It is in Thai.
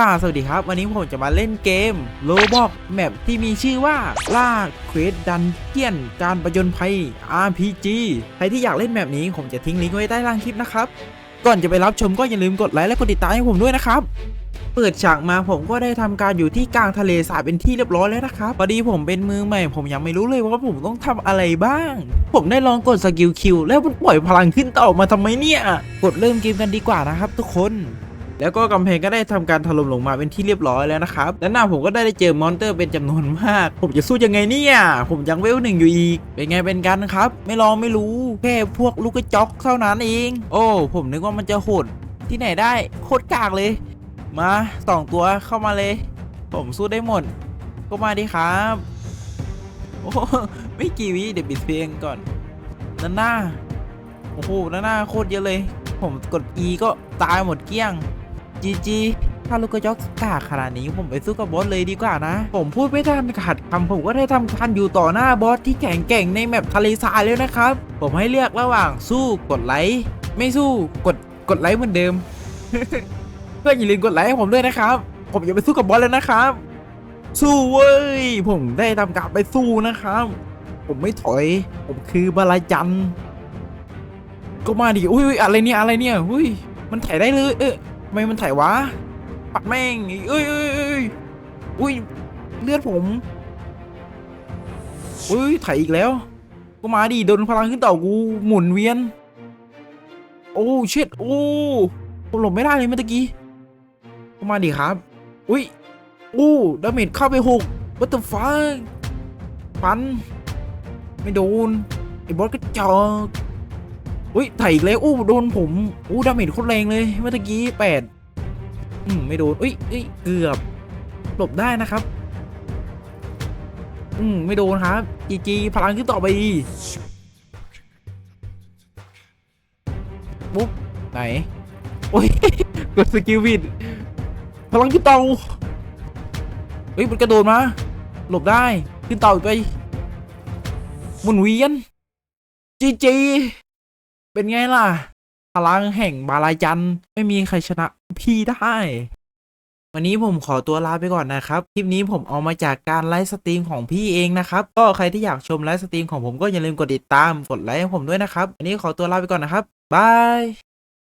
ก้าสวัสดีครับ วันนี้ผมจะมาเล่นเกมโลบอกแมปที่มีชื่อว่าล่าเควสดันเจียนการประจนภัย RPG ใครที่อยากเล่นแมปนี้ผมจะทิ้งลิงก์ไว้ใต้ล่างคลิปนะครับ ก่อนจะไปรับชมก็อย่าลืมกดไลค์และกดติดตามให้ผมด้วยนะครับ เปิดฉากมาผมก็ได้ทำการอยู่ที่กลางทะเลสาบเป็นที่เรียบร้อยแล้วนะครับพอดีผมเป็นมือใหม่ ผมยังไม่รู้เลยว่าผมต้องทำอะไรบ้าง ผมได้ลองกดสกิลคิวแล้วมันปล่อยพลังขึ้นต่อมาทำไมเนี่ย กดเริ่มเกมกันดีกว่านะครับทุกคน แล้วก็กำแพงก็ได้ทำการถล่มลงมาเป็นที่เรียบร้อยแล้วนะครับด้านหน้าผมก็ได้เจอมอนเตอร์เป็นจำนวนมาก ผมจะสู้ยังไงเนี่ยผมยังเวลหนึ่งอยู่อีก เป็นไงเป็นกันครับ ไม่ลองไม่รู้แค่พวกลูกกระจอกเท่านั้นเอง โอ้ผมนึกว่ามันจะโหดที่ไหนได้โคตรกากเลย มาสองตัวเข้ามาเลย ผมสู้ได้หมด ก็มาดิครับโอ้ไม่กี่วิเดี๋ยวปิดเพลงก่อนด้านหน้าโอ้โหด้านหน้าโคตรเยอะเลย ผมกด E ก็ตายหมดเกลี้ยง จีจีถ้าลูกกระจอกกาขนาดนี้ผมไปสู้กับบอสเลยดีกว่านะ ผมพูดไม่ทันขาดคำผมก็ได้ทำการอยู่ต่อหน้าบอสที่แข็งแกร่งในแมปทะเลทรายแล้วนะครับ ผมให้เลือกระหว่างสู้กดไลค์ไม่สู้กดกดไลค์เหมือนเดิม เพื่อนอย่าลืมกดไลค์ให้ผมด้วยนะครับ ผมจะไปสู้กับบอสแล้วนะครับ สู้เว้ยผมได้ทำการไปสู้นะครับ ผมไม่ถอย ผมคือบาลาจันก็มาดิอุ้ยอะไรเนี่ยอะไรเนี่ยอุ้ยมันถ่ายได้เลยเอ๊ะทำ ไมมันถ่ายวะ ปัดแม่งเอ้ยเอ้ยเอ้ยอุ้ยเลือดผมอุ้ยถ่ายอีกแล้ว ก็มาดิโดนพลังขึ้นต่อกูหมุนเวียน โอ้เชิดโอ้ผมหลบไม่ได้เลยเมื่อกี้ก็มาดิครับ อุ้ยอู้ดาเมจเข้าไปหกวัตถุฟ้าฟัน ไม่โดนไอ้บอสก็จอก อุ้ยถ่ายอีกแล้วอู้โดนผมอู้ดาเมจโคตรแรงเลยเมื่อกี้แปดอืมไม่โดนอุ้ยอุ้ยเกือบหลบได้นะครับ อืมไม่โดนครับจีจีพลังขึ้นต่อไปปุ๊บไหนโอ้ยกดสกิลวิดพลังขึ้นเตาเฮ้ยมันกระโดดมาหลบได้ขึ้นเตาอีกไปหมุนเวียนจีจี เป็นไงล่ะ พลังแห่งบาลายจัน ไม่มีใครชนะพี่ได้ วันนี้ผมขอตัวลาไปก่อนนะครับ คลิปนี้ผมเอามาจากการไลฟ์สตรีมของพี่เองนะครับ ก็ใครที่อยากชมไลฟ์สตรีมของผมก็อย่าลืมกดติดตาม กดไลค์ให้ผมด้วยนะครับ วันนี้ขอตัวลาไปก่อนนะครับ บาย